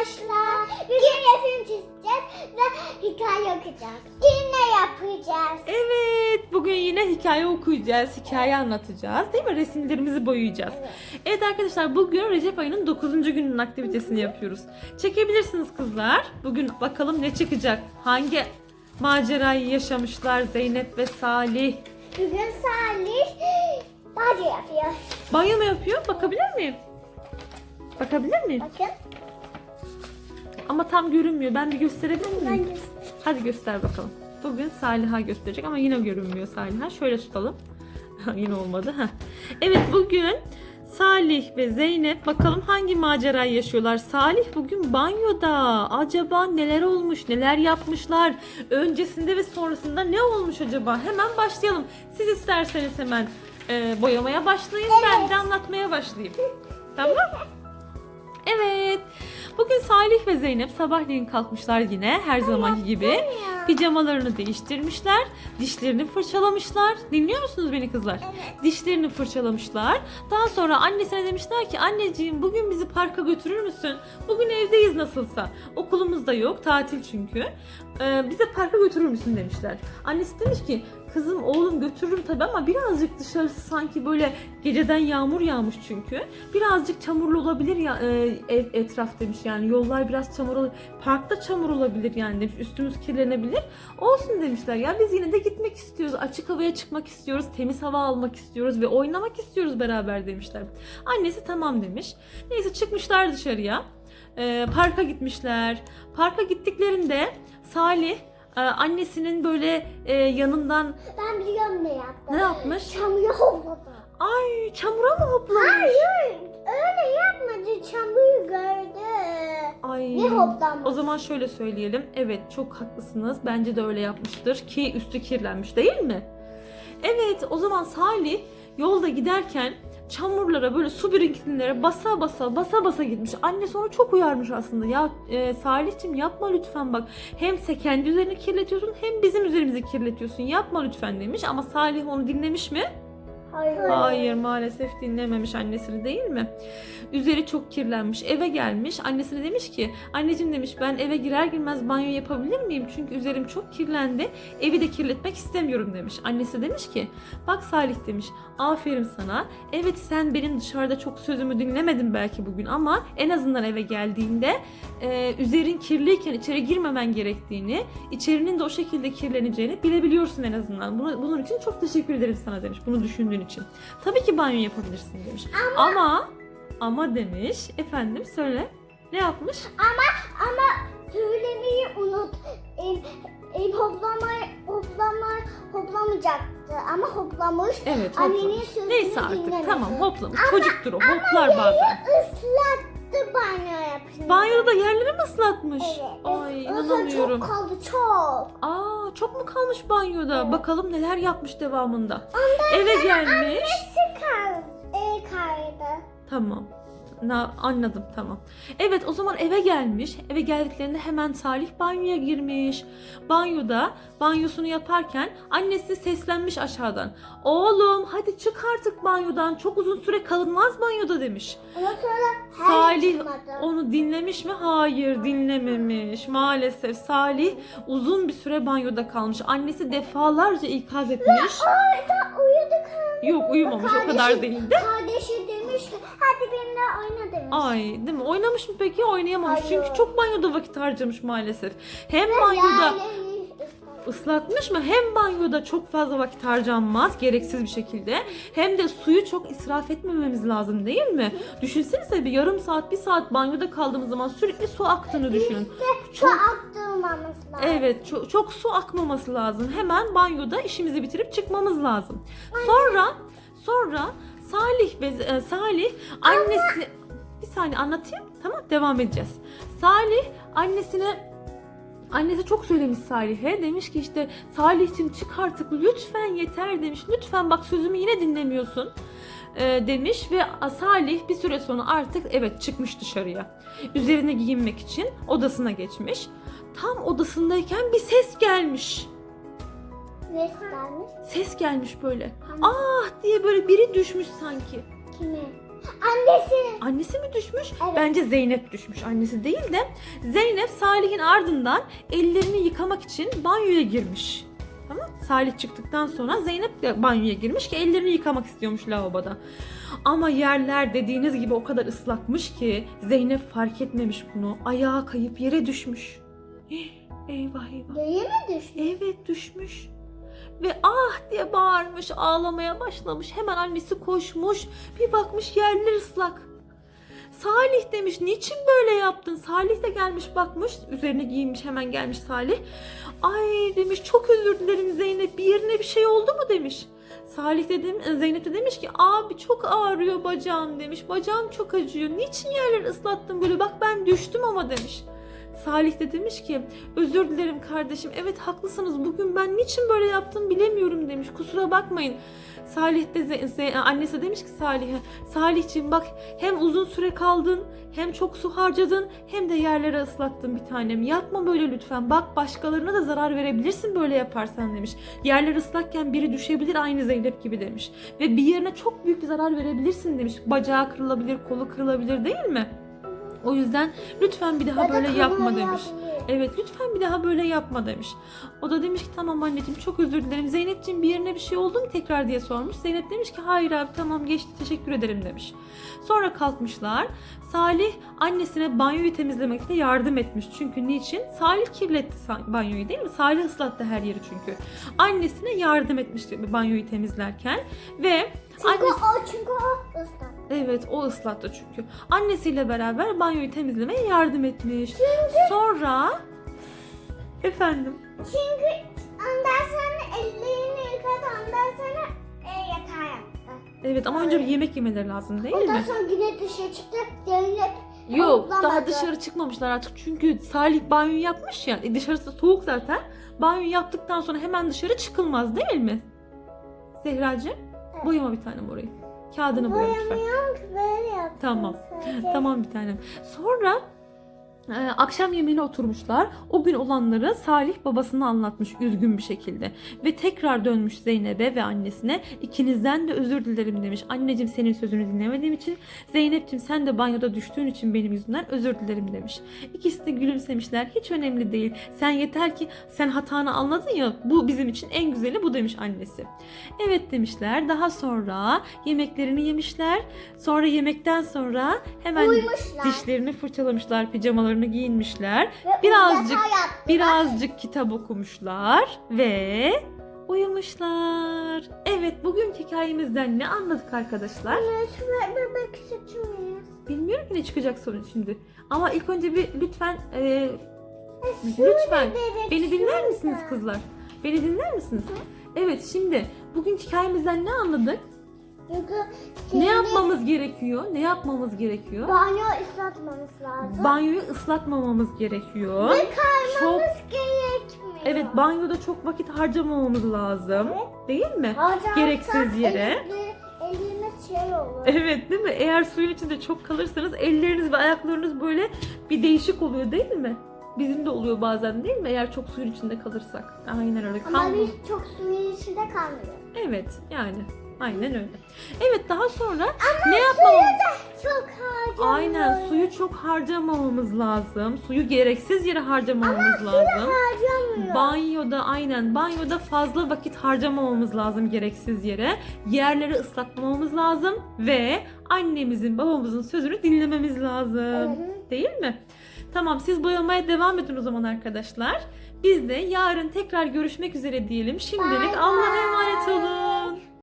arkadaşlar. Bugün resim çizeceğiz ve hikaye okuyacağız. Yine yapacağız. Evet, bugün yine hikaye okuyacağız, hikaye anlatacağız değil mi? Resimlerimizi boyayacağız. Evet, arkadaşlar bugün Recep ayının 9. gününün aktivitesini yapıyoruz. Çekebilirsiniz kızlar. Bugün bakalım ne çıkacak? Hangi macerayı yaşamışlar Zeynep ve Salih? Bugün Salih body yapıyor. Banyo mu yapıyor? Bakabilir miyim? Bakabilir miyim? Bakın. Ama tam görünmüyor. Ben bir gösterebilir miyim? Ben. Hadi göster bakalım. Bugün Saliha gösterecek ama yine görünmüyor Saliha. Şöyle tutalım. yine olmadı. Evet bugün Salih ve Zeynep bakalım hangi macerayı yaşıyorlar. Salih bugün banyoda. Acaba neler olmuş, neler yapmışlar? Öncesinde ve sonrasında ne olmuş acaba? Hemen başlayalım. Siz isterseniz hemen e, boyamaya başlayın. Ben de anlatmaya başlayayım. Tamam? Evet. Bugün Salih ve Zeynep sabahleyin kalkmışlar yine her zamanki gibi. Pijamalarını değiştirmişler. Dişlerini fırçalamışlar. Dinliyor musunuz beni kızlar? Dişlerini fırçalamışlar. Daha sonra annesine demişler ki anneciğim bugün bizi parka götürür müsün? Bugün evdeyiz nasılsa. Okulumuz da yok tatil çünkü. Ee, bize parka götürür müsün demişler. Annesi demiş ki kızım oğlum götürürüm tabii ama birazcık dışarısı sanki böyle geceden yağmur yağmış çünkü. Birazcık çamurlu olabilir ya e, etraf demiş yani yollar biraz çamur olabilir. Parkta çamur olabilir yani demiş üstümüz kirlenebilir. Olsun demişler ya biz yine de gitmek istiyoruz. Açık havaya çıkmak istiyoruz. Temiz hava almak istiyoruz ve oynamak istiyoruz beraber demişler. Annesi tamam demiş. Neyse çıkmışlar dışarıya. Ee, parka gitmişler. Parka gittiklerinde Salih e, annesinin böyle e, yanından Ben biliyorum ne yaptı. ne yapmış? Çamuru hopladı. Ay çamura mı hoplamış? Hayır öyle yapmadı. Çamuru gördü. Ay. Ne hoplanmış? O zaman şöyle söyleyelim. Evet çok haklısınız. Bence de öyle yapmıştır ki üstü kirlenmiş değil mi? Evet o zaman Salih yolda giderken çamurlara böyle su birikintilere basa basa basa basa gitmiş. Annesi onu çok uyarmış aslında. Ya e, Salih'cim yapma lütfen bak. Hem sen kendi üzerini kirletiyorsun hem bizim üzerimizi kirletiyorsun. Yapma lütfen demiş ama Salih onu dinlemiş mi? Hayır. Hayır maalesef dinlememiş annesini değil mi? Üzeri çok kirlenmiş. Eve gelmiş. Annesine demiş ki anneciğim demiş ben eve girer girmez banyo yapabilir miyim? Çünkü üzerim çok kirlendi. Evi de kirletmek istemiyorum demiş. Annesi demiş ki bak Salih demiş aferin sana. Evet sen benim dışarıda çok sözümü dinlemedin belki bugün ama en azından eve geldiğinde e, üzerin kirliyken içeri girmemen gerektiğini, içerinin de o şekilde kirleneceğini bilebiliyorsun en azından. Bunu, bunun için çok teşekkür ederim sana demiş. Bunu düşündüğün için. Tabii ki banyo yapabilirsin demiş. Ama ama, demiş. Efendim söyle. Ne yapmış? Ama söylemeyi unut. E, e, hoplamayı, hoplamayı, hoplamayacaktı ama hoplamış. Evet Annenin hoplamış. sözünü Neyse artık dinlemedi. tamam hoplamış. Çocuktur o hoplar bazen. Islattı banyo yapınca. Banyoda da yerleri mi ıslatmış? Evet. Ay inanamıyorum. çok kaldı çok. Aa çok mu kalmış banyoda? Evet. Bakalım neler yapmış devamında. Eve gelmiş. Annesi kaldı. E kaydı. Tamam. Na, anladım tamam. Evet o zaman eve gelmiş. Eve geldiklerinde hemen Salih banyoya girmiş. Banyoda banyosunu yaparken annesi seslenmiş aşağıdan. Oğlum hadi çık artık banyodan. Çok uzun süre kalınmaz banyoda demiş. Ondan sonra Salih çıkmadı. onu dinlemiş mi? Hayır dinlememiş. Maalesef Salih uzun bir süre banyoda kalmış. Annesi defalarca ikaz etmiş. Orada uyudu. Yok uyumamış o kadar Kardeşi- değildi. Kardeşi hadi benimle oyna demiş. Ay değil mi? Oynamış mı peki? Oynayamamış. Hayır. Çünkü çok banyoda vakit harcamış maalesef. Hem banyoda Yani- ıslatmış mı? Hem banyoda çok fazla vakit harcanmaz gereksiz bir şekilde. Hem de suyu çok israf etmememiz lazım değil mi? Düşünsenize bir yarım saat, bir saat banyoda kaldığımız zaman sürekli su aktığını düşünün. Su aktırmamız lazım. Evet, çok, çok su akmaması lazım. Hemen banyoda işimizi bitirip çıkmamız lazım. Sonra sonra Salih ve e, Salih annesi bir saniye anlatayım. Tamam, devam edeceğiz. Salih annesine Annesi çok söylemiş Salih'e. Demiş ki işte Salih'cim çık artık lütfen yeter demiş. Lütfen bak sözümü yine dinlemiyorsun e, demiş ve Salih bir süre sonra artık evet çıkmış dışarıya. Üzerine giyinmek için odasına geçmiş. Tam odasındayken bir ses gelmiş. Reslenmiş. Ses gelmiş böyle. Hani Ah diye böyle biri düşmüş sanki. Kimi? Annesi. Annesi mi düşmüş? Evet. Bence Zeynep düşmüş. Annesi değil de Zeynep Salih'in ardından ellerini yıkamak için banyoya girmiş. Tamam? Salih çıktıktan sonra Zeynep de banyoya girmiş ki ellerini yıkamak istiyormuş lavaboda. Ama yerler dediğiniz gibi o kadar ıslakmış ki Zeynep fark etmemiş bunu. Ayağa kayıp yere düşmüş. Eyvah eyvah. Değil mi düştü? Evet düşmüş. Ve ah diye bağırmış, ağlamaya başlamış. Hemen annesi koşmuş. Bir bakmış yerler ıslak. Salih demiş niçin böyle yaptın? Salih de gelmiş bakmış. Üzerine giyinmiş hemen gelmiş Salih. Ay demiş çok özür dilerim Zeynep bir yerine bir şey oldu mu demiş. Salih dedim Zeynep de demiş ki abi çok ağrıyor bacağım demiş. Bacağım çok acıyor. Niçin yerleri ıslattın böyle? Bak ben düştüm ama demiş. Salih de demiş ki özür dilerim kardeşim. Evet haklısınız. Bugün ben niçin böyle yaptım bilemiyorum demiş. Kusura bakmayın. Salih de annesi de demiş ki Salih'e Salihciğim bak hem uzun süre kaldın hem çok su harcadın hem de yerleri ıslattın bir tanem. Yapma böyle lütfen. Bak başkalarına da zarar verebilirsin böyle yaparsan demiş. Yerler ıslakken biri düşebilir aynı Zeynep gibi demiş. Ve bir yerine çok büyük bir zarar verebilirsin demiş. Bacağı kırılabilir, kolu kırılabilir değil mi? O yüzden lütfen bir daha Ya böyle yapma demiş. Evet lütfen bir daha böyle yapma demiş. O da demiş ki tamam anneciğim çok özür dilerim. Zeynepciğim bir yerine bir şey oldu mu tekrar diye sormuş. Zeynep demiş ki hayır abi tamam geçti teşekkür ederim demiş. Sonra kalkmışlar. Salih annesine banyoyu temizlemekte yardım etmiş. Çünkü niçin? Salih kirletti banyoyu değil mi? Salih ıslattı her yeri çünkü. Annesine yardım etmişti banyoyu temizlerken. Ve Çünkü annesi... o çünkü o ıslak. Evet o ıslattı çünkü. Annesiyle beraber banyoyu temizlemeye yardım etmiş. Sonra efendim Çünkü ondan sonra ellerini yıkadı ondan sonra e, yatağa yaptı. evet ama önce bir yemek yemeleri lazım değil Ondan mi? sonra güne dışarı çıktı. Zeynep Yok daha Toplamadı. dışarı çıkmamışlar artık çünkü Salih banyo yapmış ya e, dışarısı soğuk zaten. Banyo yaptıktan sonra hemen dışarı çıkılmaz değil mi? Zehracığım Evet. boyama bir tanem orayı. Kağıdını boya lütfen. boyamıyorum ki böyle yaptım. Tamam. sadece. Tamam bir tanem. Sonra akşam yemeğine oturmuşlar. O gün olanları Salih babasına anlatmış üzgün bir şekilde. Ve tekrar dönmüş Zeynep'e ve annesine ikinizden de özür dilerim demiş. Anneciğim senin sözünü dinlemediğim için Zeynep'ciğim sen de banyoda düştüğün için benim yüzümden özür dilerim demiş. İkisi de gülümsemişler. Hiç önemli değil. Sen yeter ki sen hatanı anladın ya bu bizim için en güzeli bu demiş annesi. Evet demişler. Daha sonra yemeklerini yemişler. Sonra yemekten sonra hemen Uyumuşlar. dişlerini fırçalamışlar, pijamalarını giyinmişler. Ve birazcık-. Birazcık kitap okumuşlar ve uyumuşlar. Evet, bugünkü hikayemizden ne anladık arkadaşlar? Bebek. Bilmiyorum ki ne çıkacak sorun şimdi. Ama ilk önce bir lütfen e, Şurada lütfen bebek, beni dinler misiniz kızlar? Beni dinler misiniz? Evet, şimdi bugünkü hikayemizden ne anladık? Çünkü Ne yapmamız gerekiyor? Ne yapmamız gerekiyor? Banyo ıslatmamız lazım. Banyoyu ıslatmamamız gerekiyor. Ve kaymamız Çok gerekmiyor. Evet banyoda çok vakit harcamamamız lazım. Evet. Değil mi? Harcarsak gereksiz yere. Elimiz şey olur. Evet değil mi? Eğer suyun içinde çok kalırsanız elleriniz ve ayaklarınız böyle bir değişik oluyor değil mi? Bizim de oluyor bazen değil mi? Eğer çok suyun içinde kalırsak. Aynen öyle. Ama Kalmıyor. biz çok suyun içinde kalmıyoruz. Evet yani. Aynen öyle. Evet daha sonra ne yapmamamız? Çok harcamıyoruz. Aynen suyu çok harcamamamız lazım. Suyu gereksiz yere harcamamamız lazım. harcamıyor. Banyoda aynen banyoda fazla vakit harcamamamız lazım gereksiz yere. Yerleri ıslatmamamız lazım ve annemizin babamızın sözünü dinlememiz lazım. Evet. Değil mi? Tamam siz boyamaya devam edin o zaman arkadaşlar. Biz de yarın tekrar görüşmek üzere diyelim. Şimdilik. Allah'a emanet olun.